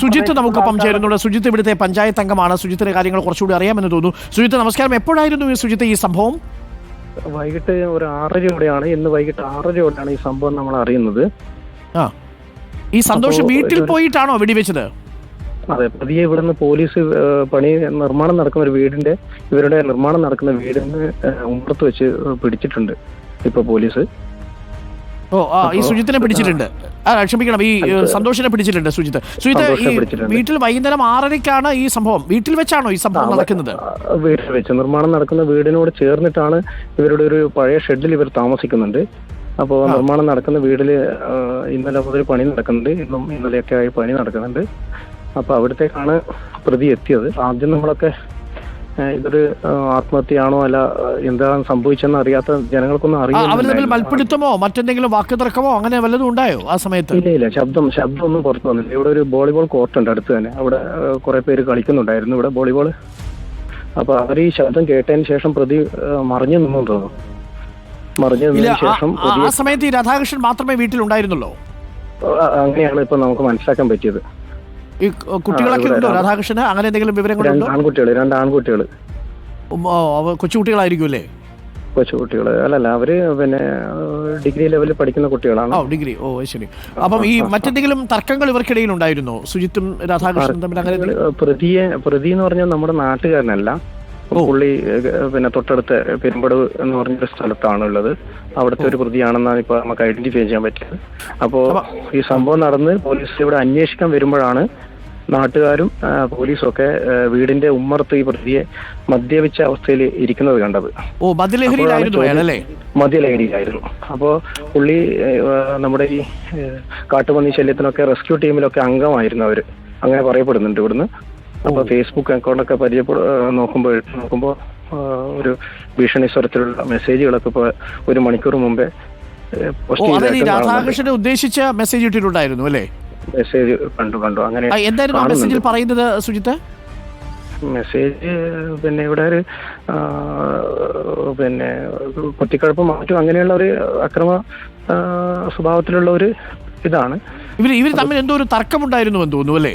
സുജിത്ത് നമുക്കൊപ്പം ചേരുന്നുണ്ട്. സുജിത്ത് ഇവിടുത്തെ പഞ്ചായത്ത് അംഗമാണ്. സുജിത്തിന്റെ കാര്യങ്ങൾ കുറച്ചുകൂടി അറിയാമെന്ന് തോന്നുന്നു. സുജിത്ത് നമസ്കാരം. എപ്പോഴായിരുന്നു സുജിത്ത് ഈ സംഭവം? വൈകിട്ട് ഒരു ആറരയോടെയാണ്. ഇന്ന് വൈകിട്ട് ആറരയോടെയാണ് ഈ സംഭവം നമ്മൾ അറിയുന്നത്. ആ. ഈ സന്തോഷ് വീട്ടിൽ പോയിട്ടാണോ വെടിവെച്ചത്? അതെ പ്രതിയെ ഇവിടുന്ന് പോലീസ് പണി നിർമ്മാണം നടക്കുന്ന ഒരു വീടിന്റെ ഇവരുടെ നിർമ്മാണം നടക്കുന്ന വീടിന് ഏഹ്, വെച്ച് പിടിച്ചിട്ടുണ്ട് ഇപ്പൊ പോലീസ്. ഓ ആ ഈ സുജിത്തിനെ പിടിച്ചിട്ടുണ്ട്. ആ ക്ഷമിക്കണം ഈ സന്തോഷിനെ പിടിച്ചിട്ടുണ്ട് സുജിത്ത്. സുജിത്ത് ഈ വീട്ടിൽ വൈകുന്നേരം ആറരയ്ക്കാണ് ഈ സംഭവം. വീട്ടിൽ വെച്ചാണോ ഈ സംഭവം നടക്കുന്നത്? വീട്ടിൽ വെച്ച് നിർമ്മാണം നടക്കുന്ന വീടിനോട് ചേർന്നിട്ടാണ് ഇവരുടെ ഒരു പഴയ ഷെഡിൽ ഇവർ താമസിക്കുന്നുണ്ട്. അപ്പോൾ നിർമ്മാണം നടക്കുന്ന വീടിൽ ഇന്നലെ മുതൽ പണി നടക്കുന്നുണ്ട്. ഇന്നും ഇന്നലെയൊക്കെ ആയി പണി നടക്കുന്നുണ്ട്. അപ്പൊ അവിടത്തേക്കാണ് പ്രതി എത്തിയത്. ആദ്യം നമ്മളൊക്കെ ഇതൊരു ആത്മഹത്യയാണോ? അല്ല എന്താണ് സംഭവിച്ചെന്ന് അറിയാത്ത ജനങ്ങൾക്കൊന്നും അവർ തമ്മിൽ അറിയില്ല മൽപ്പിടുത്തമോ? മറ്റെന്തെങ്കിലും വാക്കുതർക്കമോ അങ്ങനെ വല്ലതും ഉണ്ടായോ ആ സമയത്ത്? ഇല്ല ഇല്ല ശബ്ദം ശബ്ദം ഒന്നും പുറത്തു വന്നില്ല. ഇവിടെ ഒരു വോളിബോൾ കോർട്ട് ഉണ്ട് അടുത്ത് തന്നെ. അവിടെ കുറെ പേര് കളിക്കുന്നുണ്ടായിരുന്നു ഇവിടെ വോളിബോൾ. അപ്പൊ അവർ ഈ ശബ്ദം കേട്ടതിന് ശേഷം പ്രതി മറിഞ്ഞു നിന്നു തോന്നുന്നു. മറിഞ്ഞു നിന്നതിന് ശേഷം ആ സമയത്ത് ഈ രാധാകൃഷ്ണൻ മാത്രമേ വീട്ടിലുണ്ടായിരുന്നുള്ളൂ. അങ്ങനെയാണ് ഇപ്പൊ നമുക്ക് മനസ്സിലാക്കാൻ പറ്റിയത്. ഈ കുട്ടികളൊക്കെ ഉണ്ടോ? രാധാകൃഷ്ണൻ രാധാകൃഷ്ണന്? അങ്ങനെ എന്തെങ്കിലും വിവരങ്ങളുണ്ടോ? രണ്ട് ആൺകുട്ടികൾ രണ്ട് ആൺകുട്ടികൾ കൊച്ചുകുട്ടികളായിരിക്കും അല്ലേ കൊച്ചുകുട്ടികൾ അല്ലല്ല അവർ പിന്നെ ഡിഗ്രി ലെവലിൽ പഠിക്കുന്ന കുട്ടികളാണ്. ഓ ഡിഗ്രി. ഓ ശരി. അപ്പം ഈ മറ്റെന്തെങ്കിലും തർക്കങ്ങൾ ഇവർക്കിടയിൽ ഉണ്ടായിരുന്നോ സുജിത്തും രാധാകൃഷ്ണനും തമ്മിൽ അങ്ങനെ പ്രതിയെ പ്രതി എന്ന് പറഞ്ഞാൽ നമ്മുടെ നാട്ടുകാരനല്ല. പുള്ളി പിന്നെ തൊട്ടടുത്ത പെരുമ്പടവ് എന്ന് പറഞ്ഞൊരു സ്ഥലത്താണ് ഉള്ളത് അവിടുത്തെ ഒരു പ്രതിയാണെന്നാണ് ഇപ്പൊ നമുക്ക് ഐഡന്റിഫൈ ചെയ്യാൻ പറ്റിയത്. അപ്പോ ഈ സംഭവം നടന്ന് പോലീസ് ഇവിടെ അന്വേഷിക്കാൻ വരുമ്പോഴാണ് നാട്ടുകാരും പോലീസും ഒക്കെ വീടിന്റെ ഉമ്മറത്ത് ഈ പ്രതിയെ മദ്യപിച്ച അവസ്ഥയിൽ ഇരിക്കുന്നത് കണ്ടത്. ഓ മദ്യലഹരിയിലായിരുന്നു മദ്യലഹരിയിലായിരുന്നു. അപ്പോ പുള്ളി നമ്മുടെ ഈ കാട്ടുപന്നി ശല്യത്തിനൊക്കെ റെസ്ക്യൂ ടീമിലൊക്കെ അംഗമായിരുന്നു അവർ. അങ്ങനെ പറയപ്പെടുന്നുണ്ട് ഇവിടുന്ന്. അപ്പൊ ഫേസ്ബുക്ക് അക്കൗണ്ടൊക്കെ പരിചയപ്പെട നോക്കുമ്പോൾ നോക്കുമ്പോൾ ഒരു ഭീഷണി സ്വരത്തിലുള്ള മെസ്സേജുകളൊക്കെ ഇപ്പൊ ഒരു മണിക്കൂർ മുമ്പേ രാധാകൃഷ്ണനെ ഉദ്ദേശിച്ച മെസ്സേജ് ഇട്ടിട്ടുണ്ടായിരുന്നു അല്ലേ? മെസ്സേജ് കണ്ടു കണ്ടു. അങ്ങനെ എന്തായിരുന്നു ആ മെസ്സേജിൽ പറയുന്നത് സുജിത്ത്? മെസ്സേജ് പിന്നെ ഇവിടെ ഒരു പിന്നെ കുത്തിക്കഴപ്പ് മാറ്റും അങ്ങനെയുള്ള ഒരു അക്രമ സ്വഭാവത്തിലുള്ള ഒരു ഇതാണ്. ഇവർ ഇവർ തമ്മിൽ എന്തോ ഒരു തർക്കമുണ്ടായിരുന്നു എന്ന് തോന്നുന്നു അല്ലേ?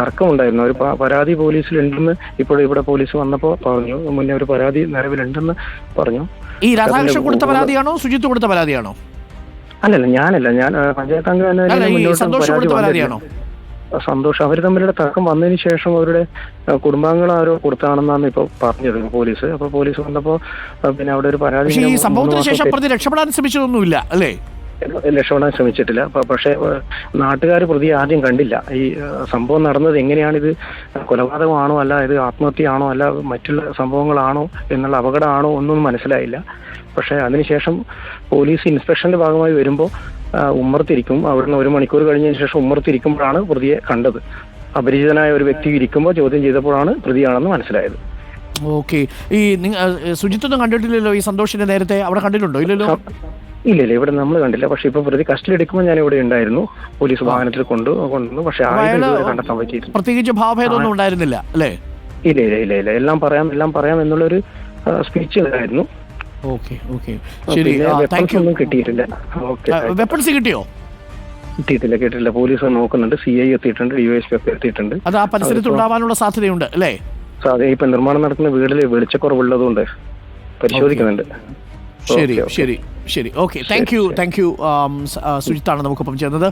തർക്കമുണ്ടായിരുന്നു. ഒരു പരാതി പോലീസിലുണ്ടെന്ന് ഇപ്പോൾ ഇവിടെ പോലീസ് വന്നപ്പോൾ പറഞ്ഞു. മുന്നേ ഒരു പരാതി നിലവിലുണ്ടെന്ന് പറഞ്ഞു. ഈ രാധാകൃഷ്ണൻ കൊടുത്ത പരാതിയാണോ സുജിത്ത് കൊടുത്ത പരാതിയാണോ? അല്ലല്ല ഞാനല്ല. ഞാൻ പഞ്ചായത്ത് അംഗം എന്ന അല്ല നിലയിൽ മുന്നോട്ട് സന്തോഷം പരാതി കൊടുത്ത സന്തോഷം. അവർ തമ്മിലുള്ള തർക്കം വന്നതിന് ശേഷം അവരുടെ കുടുംബാംഗങ്ങൾ ആരോ കൊടുത്താണെന്നാണ് ഇപ്പൊ പറഞ്ഞത് പോലീസ്. അപ്പൊ പോലീസ് വന്നപ്പോ പിന്നെ അവിടെ ഒരു പരാതി പക്ഷേ ഈ ഇങ്ങനെ സംഭവത്തിന് മൂന്ന് ശേഷം പ്രതി രക്ഷപ്പെടാൻ ശ്രമിച്ചതൊന്നുമില്ല അല്ലേ? രക്ഷപ്പെടാൻ ശ്രമിച്ചിട്ടില്ല. പക്ഷേ നാട്ടുകാർ പ്രതി ആദ്യം കണ്ടില്ല. ഈ സംഭവം നടന്നത് എങ്ങനെയാണിത് കൊലപാതകമാണോ അല്ല ഇത് ആത്മഹത്യയാണോ അല്ല മറ്റുള്ള സംഭവങ്ങളാണോ എന്നുള്ള അപകടമാണോ ഒന്നും മനസ്സിലായില്ല. പക്ഷേ അതിനുശേഷം പോലീസ് ഇൻസ്പെക്ഷന്റെ ഭാഗമായി വരുമ്പോൾ ഉമ്മർത്തിരിക്കും. അവിടുന്ന് ഒരു മണിക്കൂർ കഴിഞ്ഞതിന് ശേഷം ഉമ്മർത്തിരിക്കുമ്പോഴാണ് പ്രതിയെ കണ്ടത്. അപരിചിതനായ ഒരു വ്യക്തി ഇരിക്കുമ്പോൾ ചോദ്യം ചെയ്തപ്പോഴാണ് പ്രതിയാണെന്ന് മനസ്സിലായത്. ഓക്കെ. ഈ സുജിത്തൊന്നും കണ്ടിട്ടില്ലല്ലോ ഈ സന്തോഷിന്റെ നേരത്തെ? അവിടെ കണ്ടിട്ടുണ്ടോ? ഇല്ലല്ലോ? ഇല്ല ഇല്ല ഇവിടെ നമ്മൾ കണ്ടില്ല. പക്ഷെ ഇപ്പൊ പ്രതി കസ്റ്റഡി എടുക്കുമ്പോൾ ഞാൻ ഇവിടെ ഉണ്ടായിരുന്നു. പോലീസ് വാഹനത്തിൽ കൊണ്ടു കൊണ്ടുവന്നു. പക്ഷെ ആരെയും ആയുധം ഇതുവരെ കണ്ടെത്താൻ പറ്റിയിട്ടില്ല. പ്രത്യേകിച്ച് ഭാവഭേദമൊന്നും ഉണ്ടായിരുന്നില്ല അല്ലേ? ഇല്ല ഇല്ല ഇല്ല ഇല്ല. എല്ലാം പറയാം എല്ലാം പറയാം എന്നുള്ളൊരു സ്പീച്ച് ഉണ്ടായിരുന്നു ഓക്കെ ഓക്കെ. ശരി താങ്ക് ഒന്നും കിട്ടിയിട്ടില്ല. ഓക്കെ വെപ്പൺസ് കിട്ടിയോ? കിട്ടിയിട്ടില്ല കിട്ടിയില്ല പോലീസ് നോക്കുന്നുണ്ട്. സി ഐ എത്തിയിട്ടുണ്ട് ഡിവൈഎസ്പി ഒക്കെ എത്തിയിട്ടുണ്ട്. അത് ആ പരിസരത്ത് ഉണ്ടാവാനുള്ള സാധ്യതയുണ്ട് അല്ലേ? സോ അത് ഇപ്പൊ നിർമ്മാണം നടക്കുന്ന വീടിൽ വെളിച്ചക്കുറവുള്ളതുകൊണ്ട് പരിശോധിക്കുന്നുണ്ട്. ശരി. ശരി ശരി. Okay thank you thank you സുജിത്താണ് നമുക്കൊപ്പം ചേർന്നത്.